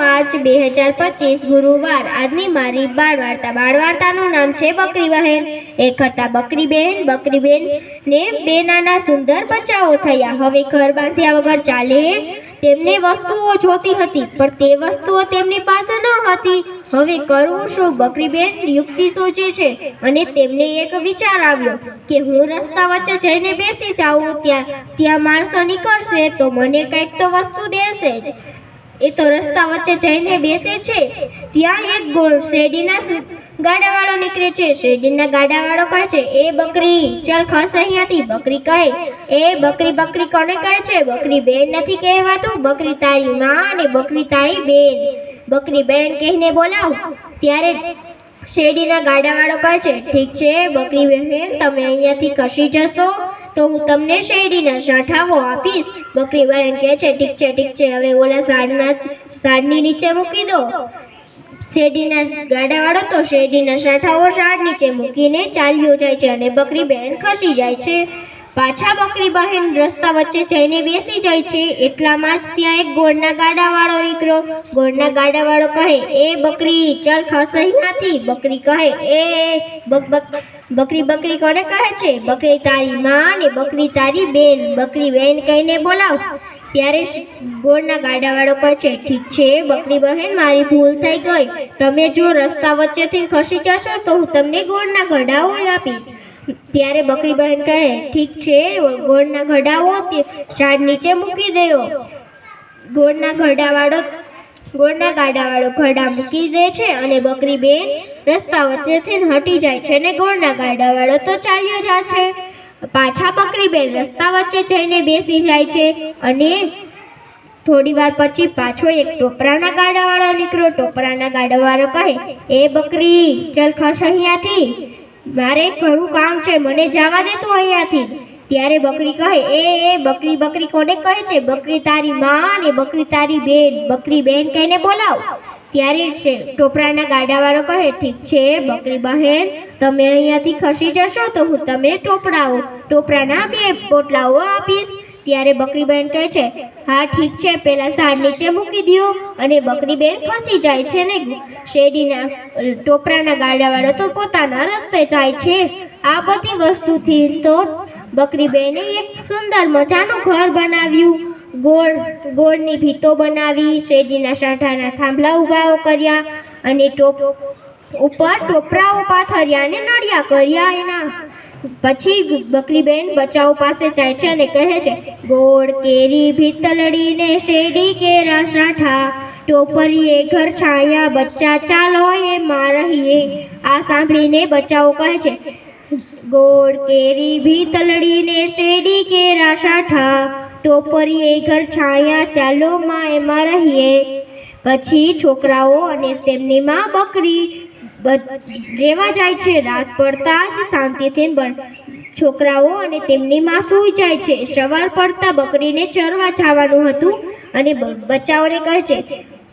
March બે હજાર પચીસ ગુરુવાર. આજની મારી બાળ વાર્તા બાળ વાર્તાનું નામ છે બકરી બહેન એક હતા બકરી બહેન બકરી બહેન ને બે નાના સુંદર બચ્ચાઓ થયા. હવે ઘર બાંધ્યા વગર ચાલે. તેમને વસ્તુઓ જોતી હતી, પણ તે વસ્તુઓ તેમની પાસે ન હતી. હવે કરવું શું? બકરી બેન યુક્તિ સોચે છે અને તેમને એક વિચાર આવ્યો કે હું રસ્તા વચ્ચે જઈને બેસી જાઉં. ત્યાં ત્યાં માણસો નીકળશે તો મને કંઈક તો વસ્તુ દેશે જ. એ તો રસ્તા વચ્ચે જઈને બેસે છે. ત્યાં એક ગોળ શેરડીના ગાડાવાળો નીકળે છે. શેરડીના ગાડાવાળો કહે છે, એ બકરી, ચાલ ખસ અહીંયાથી. બકરી કહે, એ બકરી બકરી કોને કહે છે? બકરી બેન નથી કહેવાતું. બકરી તારી માં અને બકરી તારી બેન. બકરી બેન કહીને બોલાવ. ત્યારે શેરડીના ગાડાવાળો કહે છે, ઠીક છે, બકરી બહેન, તમે અહીંયાથી ખસી જશો? તો હું તમને શેરડીના સાંઠાઓ આપીશ. બકરી બહેન કહે છે, ઠીક છે ઠીક છે, હવે ઓલા સાડના સાડની નીચે મૂકી દો. શેરડીના ગાડાવાળો તો શેરડીના સાંઠાઓ સાડ નીચે મૂકીને ચાલ્યો જાય છે અને બકરી બહેન ખસી જાય છે. પાછા બકરી બહેન રસ્તા વચ્ચે જઈને બેસી જાય છે, એટલામાં જ ત્યાં એક ગોળના ગાડાવાળો નીકળ્યો. ગોળના ગાડાવાળો કહે, એ બકરી, ચાલ ખસ અહીંયાથી. બકરી કહે, એ, બક બક. બકરી બકરી કોને કહે છે? બકરી તારી માં ને બકરી તારી બેન. બકરી બેન કહીને બોલાવ. ત્યારે ગોળના ગાડાવાળો કહે છે, ઠીક છે, બકરી બહેન, મારી ભૂલ થઈ ગઈ. તમે જો રસ્તા વચ્ચેથી ખસી જશો તો હું તમને ગોળના ઘડાઓ આપીશ. ત્યારે બકરી બહેન કહે, ઠીક છે, ગોળના ઘડાવો ઝાડ નીચે મૂકી દેવો ગોળના ઘડાવાળો, ગોળના ગાડાવાળો ઘડા મૂકી દે છે અને બકરી બેન રસ્તા વચ્ચેથી હટી જાય છે અને ગોળના ગાડાવાળો તો ચાલ્યો જાય છે પાછા બકરી બેન રસ્તા વચ્ચે જઈને બેસી જાય છે અને થોડી વાર પછી પાછો એક ટોપરાના ગાડાવાળો નીકળ્યો. ટોપરાના ગાડાવાળો કહે, એ બકરી, ચલ ખસ અહીંયાથી. મારે ઘણું કામ છે, મને જવા દે તું અહીંયાથી. ત્યારે બકરી કહે, એ એ, બકરી બકરી કોને કહે છે? બકરી તારી માં ને બકરી તારી બેન. બકરી બેન કહીને બોલાવ. ત્યારે છે, ટોપરાના ગાડાવાળો કહે, ઠીક છે, બકરી બહેન, તમે અહીંયાથી ખસી જશો તો હું તમને ટોપરાઓ, ટોપરાના બે પોટલાઓ આપીશ. ત્યારે બકરીબેન કહે છે, હા, ઠીક છે, પેલા ઝાડ નીચે મૂકી દો અને બકરી બેન ખસી જાય છે ને શેરડીના ટોપરાના ગાડાવાળો તો પોતાના રસ્તે જાય છે. આ બધી વસ્તુથી તો બકરી બેને એક સુંદર મજાનું ઘર બનાવ્યું. ગોળ, ગોળની ભીતો બનાવી શેરડીના સાંઠાના થાંભલા ઊભા કર્યા અને ટોપ, ઉપર ટોપરાઓ પાથર્યા અને નળિયા કર્યા એના. પછી બકરીબેન બચાવ પાસે જાય છે અને કહે છે, ગોળ, કેરી ભીતલડીને શેરડી કેરા સાઠા ટોપરીએ ઘર છાયા, બચ્ચા ચાલો એમાં રહીએ આ સાંભળીને બચાવ કહે છે, ગોળ, કેરી ભીતલડીને શેરડી કેરા સાઠા ટોપરીએ ઘર છાયા, ચાલો માં એમાં રહીએ પછી છોકરાઓ અને તેમની માં બકરી રહેવા જાય છે. રાત પડતા જ શાંતિથી છોકરાઓ અને તેમની માં સૂઈ જાય છે. સવાર પડતા બકરીને ચરવા જવાનું હતું અને બચ્ચાઓને કહે છે,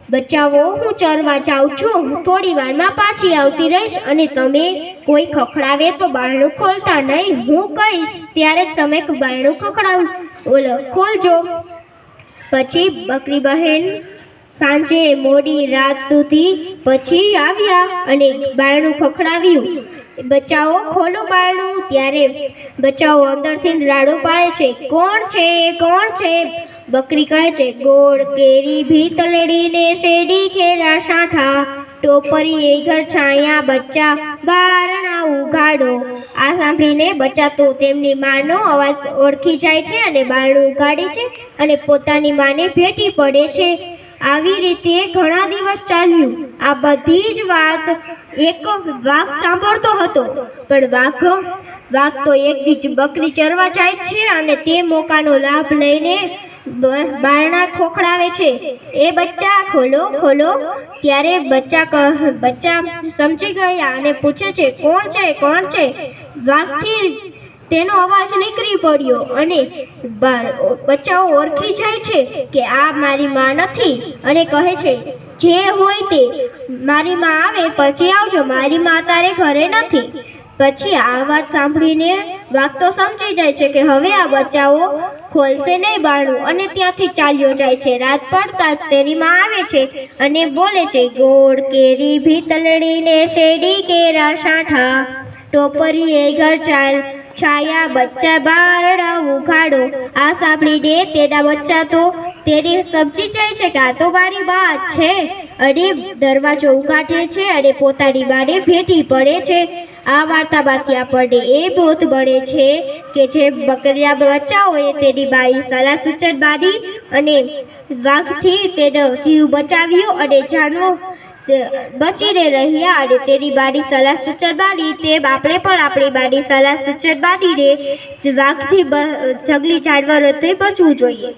બચ્ચાઓ, હું ચરવા જાઉં છું. હું થોડી વારમાં પાછી આવતી રહીશ અને તમે કોઈ ખખડાવે તો બારણું ખોલતા નહીં. હું કહીશ, ત્યારે જ તમે બારણું ખખડાવ. ઓલો, ખોલજો. પછી બકરી બહેન સાંજે મોડી રાત સુધી પછી આવ્યા અને બારણું ખખડાવ્યું. બચ્ચાઓ ખોલો બારણું ત્યારે બચ્ચાઓ અંદરથી રાડો પાડે છે. કોણ છે? કોણ છે? બકરી કહે છે, ગોળ, કેરી ભીતલડીને શેરડી, ખેલા સાંઠા ટોપરી, એ ઘર છાયા, બચ્ચા, બારણા, ઉઘાડો. આ સાંભળીને બચ્ચા તો તેમની માનો અવાજ ઓળખી જાય છે અને બારણું ઉઘાડે છે અને પોતાની માને ભેટી પડે છે. આવી રીતે ઘણા દિવસ ચાલ્યું. આ બધી જ વાત એક વાઘ સાંભળતો હતો. પણ વાઘ વાઘ તો એક જ બકરી ચરવા જાય છે અને તે મોકાનો લાભ લઈને બારણા ખોખડાવે છે. એ બચ્ચા, ખોલો ખોલો. ત્યારે બચ્ચા બચ્ચા સમજી ગયા અને પૂછે છે, કોણ છે કોણ છે? વાઘથી તેનો અવાજ નીકળી પડ્યો અને બચ્ચાઓ ઓળખી જાય છે કે આ મારી માં નથી અને કહે છે, જે હોય તે મારી માં આવે, પછી આવજો, મારી માં તારે ઘરે નથી. પછી આ વાત સાંભળીને વાઘ તો સમજી જાય છે કે હવે આ બચ્ચાઓ ખોલશે નહીં બારણું અને ત્યાંથી ચાલ્યો જાય છે. રાત પડતા તેની માં આવે છે અને બોલે છે, ગોળ કેરી ભીતલડીને શેરડી કેરા સાઠા, ટોપરીએ ઘર ચાલ છાયા બચ્ચા બારડા ઉઘાડો. આ સાંભળી દે તેના બચ્ચા તો તેને સમજી જાય છે કે આ તો મારી વાત છે. અને દરવાજો ઉઘાટે છે અને પોતાની માને ભેટી પડે છે. આ વાર્તામાંથી આપણને એ બોધ મળે છે કે જે બકરીના બચ્ચા હોય તેની બાઈ સલાહ સૂચન માની અને વાઘથી તેનો જીવ બચાવ્યો અને જાનો બચીને રહ્યા અને તેની બાડી સલાહ સૂચન માની તેમ આપણે પણ આપણી બાડી સલાહ સૂચન માનીને વાઘથી જંગલી જાનવરોથી બચવું જોઈએ.